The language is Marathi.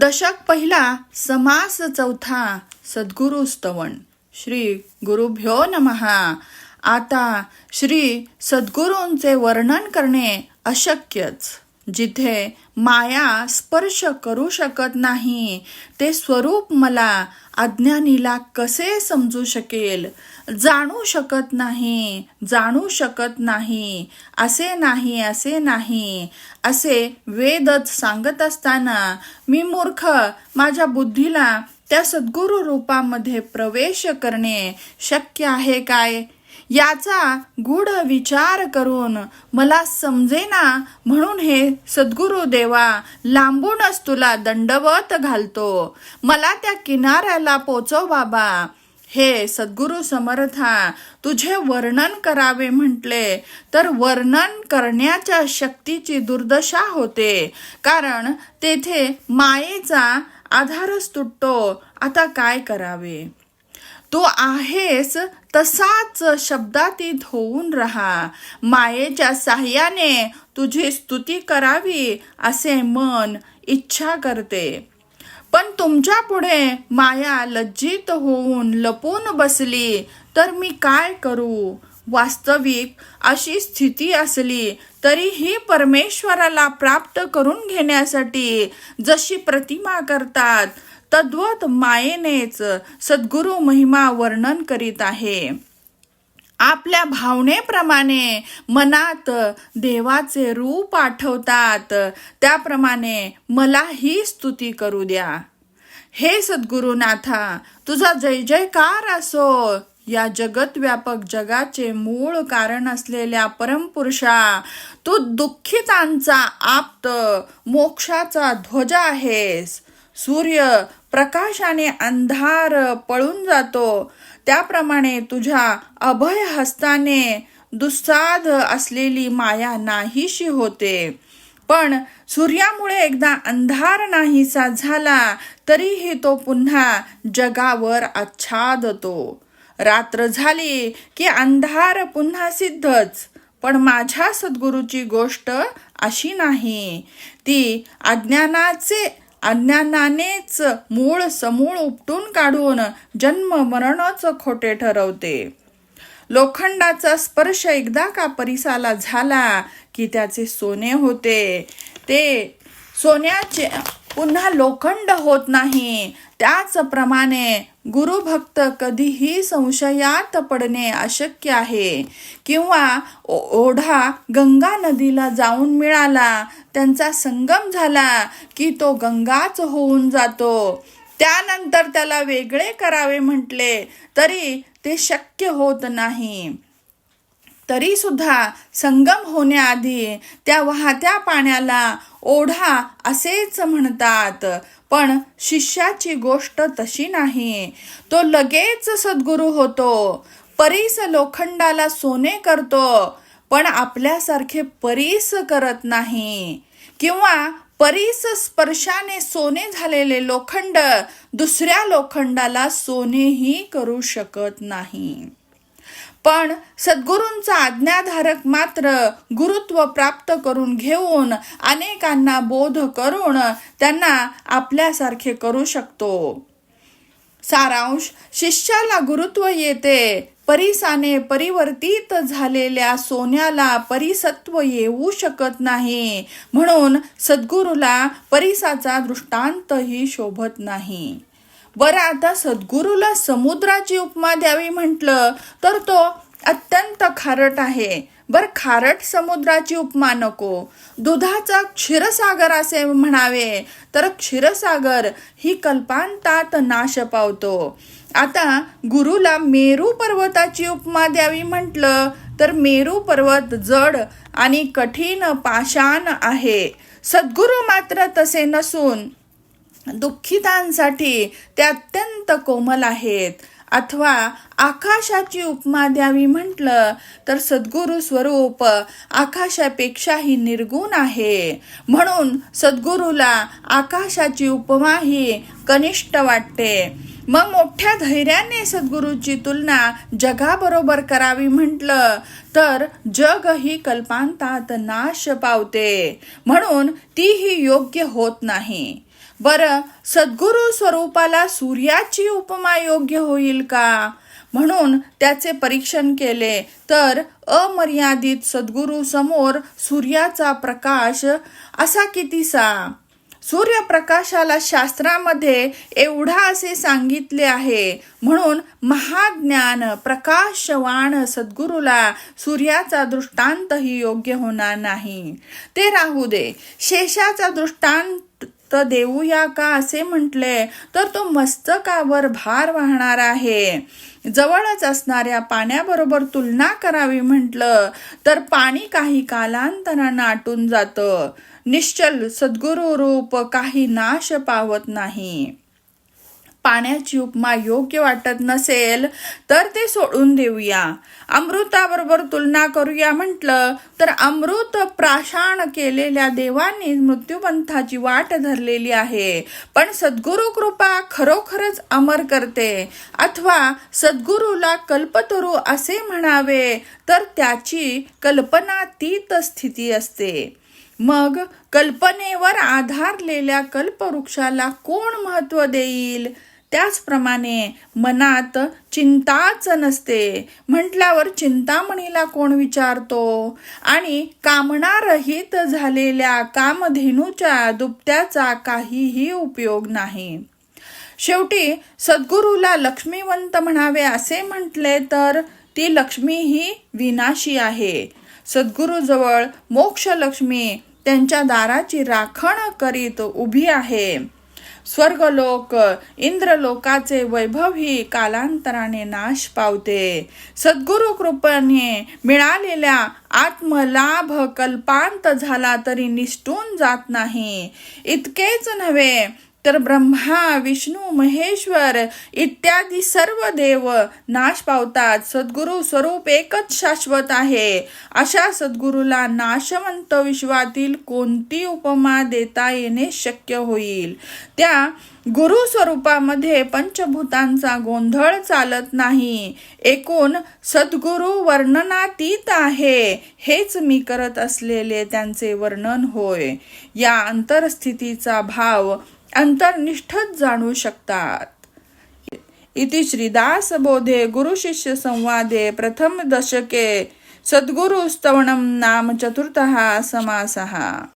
दशक पहिला समास चौथा सद्गुरु स्तवण श्री गुरुभ्यो नमहा आता श्री सद्गुरूंचे वर्णन करणे अशक्यच. जिथे माया स्पर्श करू शकत नाही ते स्वरूप मला अज्ञानीला कसे समजू शकेल? जाणू शकत नाही जाणू शकत नाही असे नाही असे नाही असे वेदच सांगत असताना मी मूर्ख माझ्या बुद्धीला त्या सद्गुरु रूपामध्ये प्रवेश करणे शक्य आहे काय? याचा गूढ विचार करून मला समजेना म्हणून हे सद्गुरु देवा लांबूनच तुला दंडवत घालतो. मला त्या किनाऱ्याला पोचव बाबा. हे सद्गुरु समर्था तुझे वर्णन करावे म्हटले तर वर्णन करण्याच्या शक्तीची दुर्दशा होते. कारण तेथे मायेचा आधारच तुटतो. आता काय करावे? तू आहेस तसाच शब्दातीत होऊन राहा. मायेच्या साह्याने तुझी स्तुती करावी असे मन इच्छा करते. पण तुमच्यापुढे माया लज्जित होऊन लपून बसली तर मी काय करू? वास्तविक अशी स्थिती असली तरीही परमेश्वराला प्राप्त करून घेण्यासाठी जशी प्रतिमा करतात तद्वत मायेनेच सद्गुरु महिमा वर्णन करीत आहे. आपल्या भावनेप्रमाणे मनात देवाचे रूप आठवतात त्याप्रमाणे मला ही स्तुती करू द्या. हे सद्गुरुनाथा तुझा जय जयकार असो. या जगतव्यापक जगाचे मूळ कारण असलेल्या परमपुरुषा तू दुःखितांचा आप्त मोक्षाचा ध्वज आहेस. सूर्य प्रकाशाने अंधार पळून जातो. त्याप्रमाणे तुझ्या अभय हस्ताने दुस्साध असलेली माया नाहीशी होते. पण सूर्यामुळे एकदा अंधार नाहीसा झाला तरीही तो पुन्हा जगावर आच्छादतो. रात्र झाली की अंधार पुन्हा सिद्धच पण माझ्या सद्गुरूची गोष्ट अशी नाही. ती अज्ञानाचे अज्ञानानेच मूळ समूळ उपटून काढून जन्म मरणच खोटे ठरवते. लोखंडाचा स्पर्श एकदा का परिसाला झाला की त्याचे सोने होते. ते सोन्याचे पुन्हा लोखंड होत नाही. त्याचप्रमाणे गुरुभक्त कधीही संशयात पडणे अशक्य आहे. किंवा ओ- ओढा गंगा नदीला जाऊन मिळाला त्यांचा संगम झाला की तो गंगाच होऊन जातो. त्यानंतर त्याला वेगळे करावे म्हटले तरी ते शक्य होत नाही. तरी सुद्धा संगम होण्याआधी त्या वाहत्या पाण्याला ओढा असेच म्हणतात. पण शिष्याची गोष्ट तशी नाही. तो लगेच सद्गुरू होतो. परीस लोखंडाला सोने करतो. पण आपल्यासारखे परीस करत नाही. किंवा परीस स्पर्शाने सोने झालेले लोखंड दुसऱ्या लोखंडाला सोनेही करू शकत नाही. पण सद्गुरूंचा आज्ञाधारक मात्र गुरुत्व प्राप्त करून घेऊन अनेकांना बोध करून त्यांना आपल्यासारखे करू शकतो. सारांश शिष्याला गुरुत्व येते परिसाने परिवर्तित झालेल्या सोन्याला परिसत्व येऊ शकत नाही म्हणून सद्गुरूला परिसाचा दृष्टांतही शोभत नाही. बरं आता सद्गुरूला समुद्राची उपमा द्यावी म्हटलं तर तो अत्यंत खारट आहे. बर खारट समुद्राची उपमा नको. दुधाचा क्षीरसागर असे म्हणावे तर क्षीरसागर ही कल्पांतात नाश पावतो. आता गुरुला मेरू पर्वताची उपमा द्यावी म्हटलं तर मेरू पर्वत जड आणि कठीण पाषाण आहे. सद्गुरू मात्र तसे नसून दुःखितांसाठी ते अत्यंत कोमल आहेत. अथवा आकाशाची उपमा द्यावी म्हटलं तर सद्गुरु स्वरूप आकाशापेक्षाही निर्गुण आहे. म्हणून सद्गुरूला आकाशाची उपमा ही कनिष्ठ वाटते. मग मोठ्या धैर्याने सद्गुरूची तुलना जगाबरोबर करावी म्हटलं तर जग ही कल्पांतात नाश पावते. म्हणून तीही योग्य होत नाही. बरं सद्गुरू स्वरूपाला सूर्याची उपमा योग्य होईल का? म्हणून त्याचे परीक्षण केले. तर अमर्यादित सद्गुरू समोर सूर्याचा प्रकाश असा कितीसा सूर्यप्रकाशाला शास्त्रामध्ये एवढा असे सांगितले आहे. म्हणून महाज्ञान प्रकाशवान सद्गुरूला सूर्याचा दृष्टांतही योग्य होणार नाही. ते राहू दे. शेषाचा दृष्टांत तर देऊया का असे म्हटले? तर तो मस्तकावर भार वाहणार आहे. जवळच असणाऱ्या पाण्याबरोबर तुलना करावी म्हटलं तर पाणी काही कालांतरानं आटून जातं. निश्चल सद्गुरू रूप काही नाश पावत नाही. पाण्याची उपमा योग्य वाटत नसेल तर ते सोडून देऊया. अमृताबरोबर तुलना करूया म्हटलं तर अमृत प्राशाण केलेल्या देवांनी मृत्यूपंथाची वाट धरलेली आहे. पण सद्गुरु कृपा खरोखरच अमर करते. अथवा सद्गुरूला कल्पतरू असे म्हणावे तर त्याची कल्पनातीत स्थिती असते. मग कल्पनेवर आधारलेल्या कल्पवृक्षाला कोण महत्त्व देईल? त्याचप्रमाणे मनात चिंताच नसते. म्हटल्यावर चिंतामणीला कोण विचारतो? आणि कामनारहित झालेल्या कामधेनूच्या दुपट्याचा काहीही उपयोग नाही. शेवटी सद्गुरूला लक्ष्मीवंत म्हणावे असे म्हटले तर ती लक्ष्मी ही विनाशी आहे. सद्गुरूजवळ मोक्षलक्ष्मी त्यांच्या दाराची राखण करीत उभी आहे. स्वर्गलोक इंद्रलोकाचे वैभव ही कालांतराने नाश पावते. सद्गुरु कृपेने मिळालेल्या आत्मलाभ कल्पांत झाला तरी निष्ठून जात नाही. इतकेच नव्हे तर ब्रह्मा विष्णू महेश्वर इत्यादी सर्व देव नाश पावतात. सद्गुरु स्वरूप एकच शाश्वत आहे. अशा सद्गुरूला नाशवंत विश्वातील कोणती उपमा देता येणे शक्य होईल? त्या गुरु स्वरूपामध्ये पंचभूतांचा गोंधळ चालत नाही. एकूण सद्गुरु वर्णनातीत आहे. हेच मी करत असलेले त्यांचे वर्णन होय. या अंतरस्थितीचा भाव अंतर्निष्ठच जाणू शकतात. इति श्रीदास बोधे गुरुशिष्य संवादे प्रथम दशके सद्गुरुस्तवणं नाम चतुर्थः समासः.